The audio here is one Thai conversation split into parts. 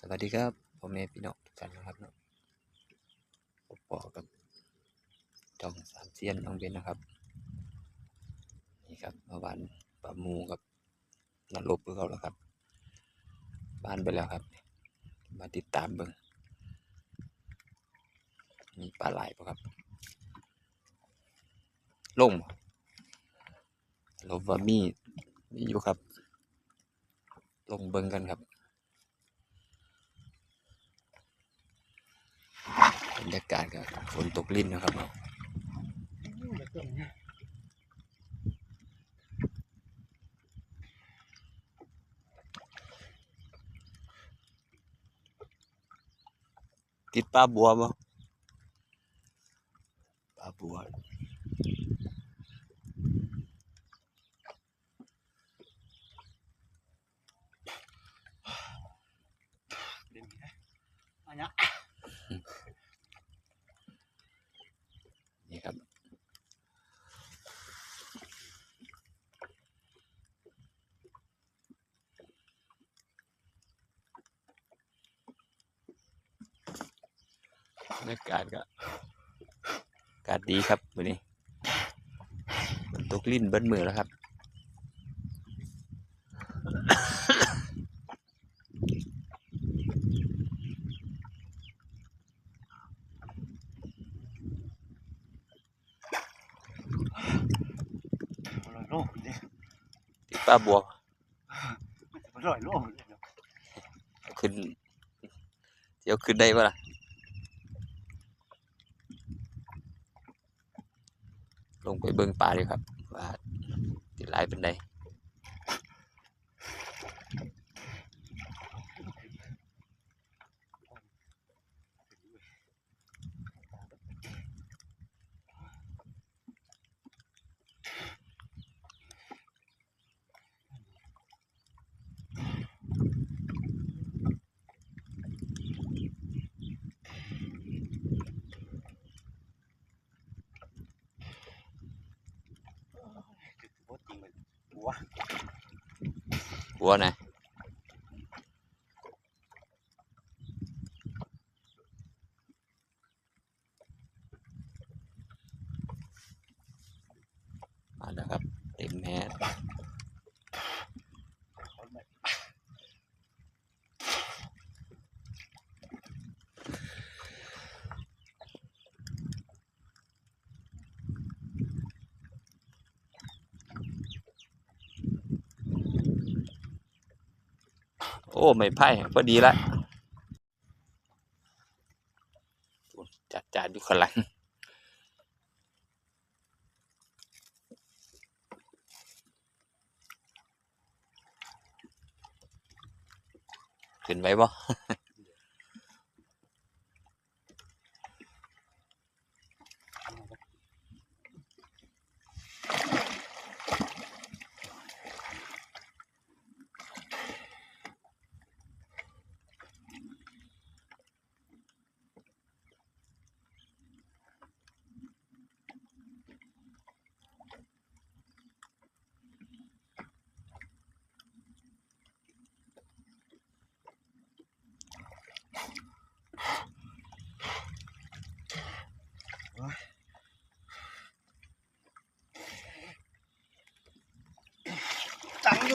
สวัสดีครับพ่อแม่พี่น้องทุกท่านนะครับเนาะผมปอกับจองสามเซียนน้องเบนนะครับ นี่ครับเมื่อวานปลาหมูกับนันลบเพื่อเขาแล้วครับ บ้านไปแล้วครับ มาติดตามเบิ่งมีปลาไหลปะครับลงลบว่ามีมีอยู่ครับ ลงเบิ่งกันครับ บรร ยากาศก็ฝนตกลิ้นนะครับเนาติดปลาบัวบ่ปลาบัวอันเนี้ย นี่ครับ บรรยากาศก็อากาศดีครับวันนี้ฝนตกลิ้นเบิ้ลมือแล้วครับร้อยโลเลยติดปลาบัวมันร้อยโลเลยเนาะขึ้นเดี๋ยวขึ้นได้ปะล่ะ ลงไปเบิ่งปลาดีครับว่าติดหลายเป็นได หัวนะมาแล้วครับ เต็มแฮดโอ้ไม่ไพ่พอดีละจัดจานอยู่ข้างหลังขึ้นไว้บ่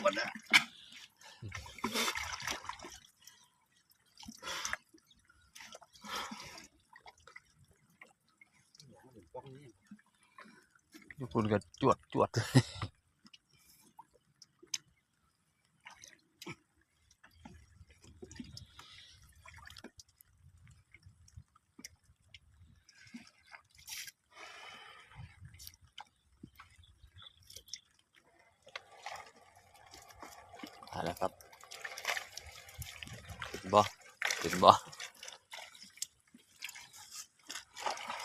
ตันนะคุณก็จวดจวด แล้วครับขึ้นบ่ขึ้นบ่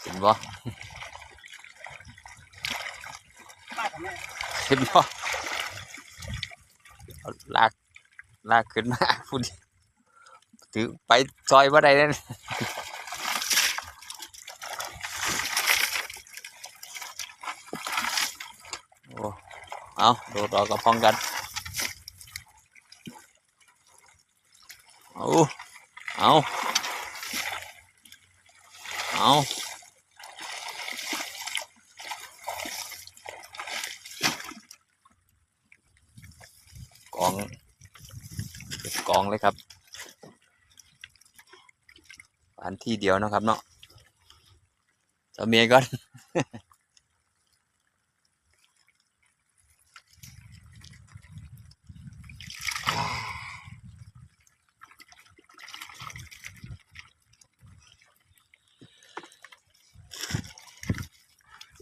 ขึ้นบ่ป้าทำไมขึ้นบ่ลากลากขึ้นมาพูดถือไปซอยบ่ได้นั่นโอ้เอาโดดออกกับพ้องกัน เอาเอาเอากองกองเลยครับอันที่เดียวเนาะครับเนาะเจะเมียก่อน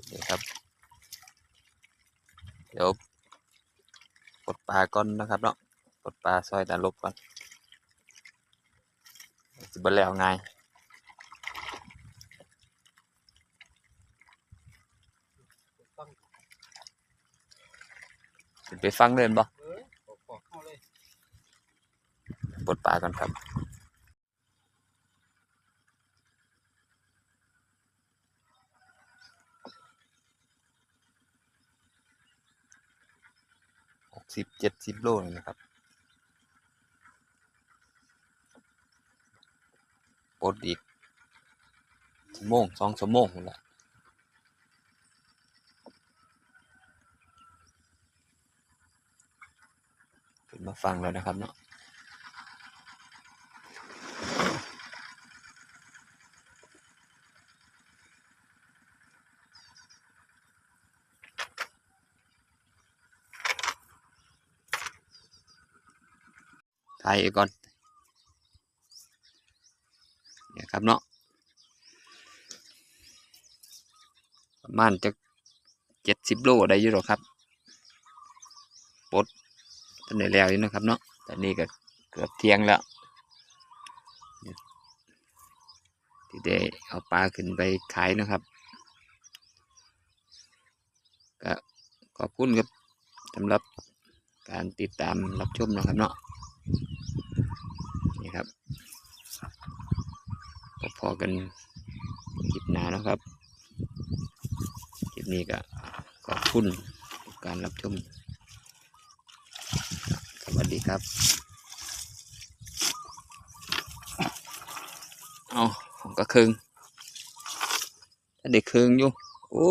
เดี๋ยวครับ เดี๋ยวปลดปลาก่อนนะครับเนาะปลดปลาซอยตาลบก่อนจะบแล้วไงายฟังไปฟังเล่นบ่เออบอกบอกเข้าเลยปลดปลาก่อนครับ สิบเจ็ดสิบโลนี่นะครับปดอีกชั่วโมงสองชั่วโมงแหละขึ้นมาฟังแล้วนะครับเนาะ ถ่ายไว้ก่อนเนี่ยครับเนาะประมาณจะเจ็ดสิบโลได้อยู่หรอครับปดทันได้แล้วอยู่นะครับเนาะแต่นี่ก็เกือบเที่ยงแล้วที่ได้เอาปลาขึ้นไปขายนะครับก็ขอบคุณครับสำหรับการติดตามรับชมนะครับเนาะ นี่ครับพอๆ กันคลิปหน้านะครับคลิปนี้ก็ขอบคุณการรับชม สวัสดีครับ เอาผมก็ครึ่งถ้าเด็กครึ่งอยู่โอ้